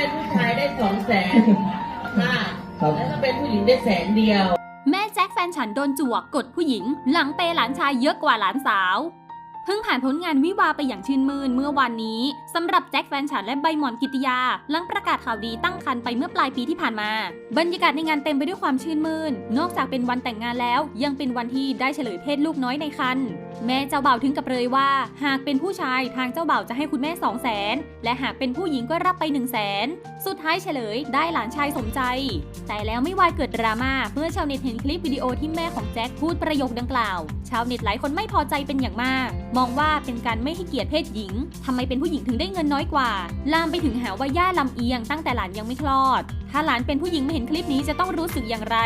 เป็นผู้ชายได้สองแสนค่ะครับแล้วถ้าเป็นผู้หญิงได้แสนเดียว แม่แจ็คแฟนฉันโดนจั่วกดผู้หญิง หลังเปย์หลานชายเยอะกว่าหลานสาวเพิ่งผ่านผลงานวิวาไปอย่างชื่นมื่นเมื่อวันนี้สำหรับแจ็คแฟนฉันและใบหมอนกิติยา หลังประกาศข่าวดีตั้งครรภ์ไปเมื่อปลายปีที่ผ่านมา บรรยากาศในงานเต็มไปด้วยความชื่นมื่น นอกจากเป็นวันแต่งงานแล้ว ยังเป็นวันที่ได้เฉลยเพศลูกน้อยในครรภ์แม่เจ้าบ่าวถึงกับเลยว่า หากเป็นผู้ชายทางเจ้าบ่าวจะให้คุณแม่2 0 0 0 0นและหากเป็นผู้หญิงก็รับไป 1 0 0 0 0แสนสุดท้ายเฉลยได้หลานชายสมใจ แต่แล้วไม่วายเกิดดราม่าเมื่อชาวเน็ตเห็นคลิปวิดีโอที่แม่ของแจ็คพูดประโยคดังกล่าว ชาวเน็ตหลายคนไม่พอใจเป็นอย่างมากมองว่าเป็นการไม่ให้เกียรติเพศหญิงทำไมเป็นผู้หญิงถึงได้เงินน้อยกว่า ลามไปถึงหาว่าย่าลำเอียงตั้งแต่หลานยังไม่คลอด ถ้าหลานเป็นผู้หญิงมาเห็นคลิปนี้จะต้องรู้สึกอย่างไร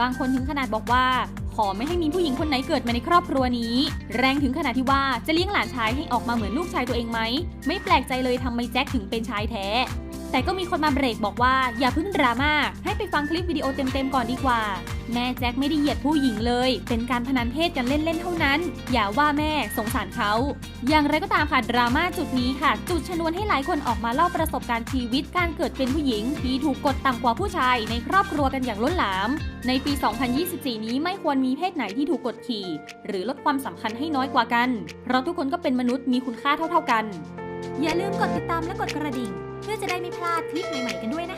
บางคนถึงขนาดบอกว่า ขอไม่ให้มีผู้หญิงคนไหนเกิดมาในครอบครัวนี้ แรงถึงขนาดที่ว่าจะเลี้ยงหลานชายให้ออกมาเหมือนลูกชายตัวเองไหม ไม่แปลกใจเลยทำไมแจ็คถึงเป็นชายแท้ แต่ก็มีคนมาเบรกบอกว่าอย่าเพิ่งดราม่าให้ไปฟังคลิปวิดีโอเต็มๆก่อนดีกว่า แม่แจ็คไม่ได้เหยียดผู้หญิงเลย เป็นการพนันเพศกันเล่นๆเท่านั้น อย่าว่าแม่สงสารเขา อย่างไรก็ตามค่ะดราม่าจุดนี้ค่ะ จุดชนวนให้หลายคนออกมาเล่าประสบการณ์ชีวิตการเกิดเป็นผู้หญิง ที่ถูกกดต่ำกว่าผู้ชายในครอบครัวกันอย่างล้นหลาม ในปี 2024 นี้ไม่ควรมีเพศไหนที่ถูกกดขี่ หรือลดความสำคัญให้น้อยกว่ากัน เพราะทุกคนก็เป็นมนุษย์มีคุณค่าเท่า ๆกัน อย่าลืมกดติดตามและกดกระดิ่ง พื่อจะได้ไม่พลาดคลิปใหม่ๆกันด้วยนะคะขอบคุณค่ะ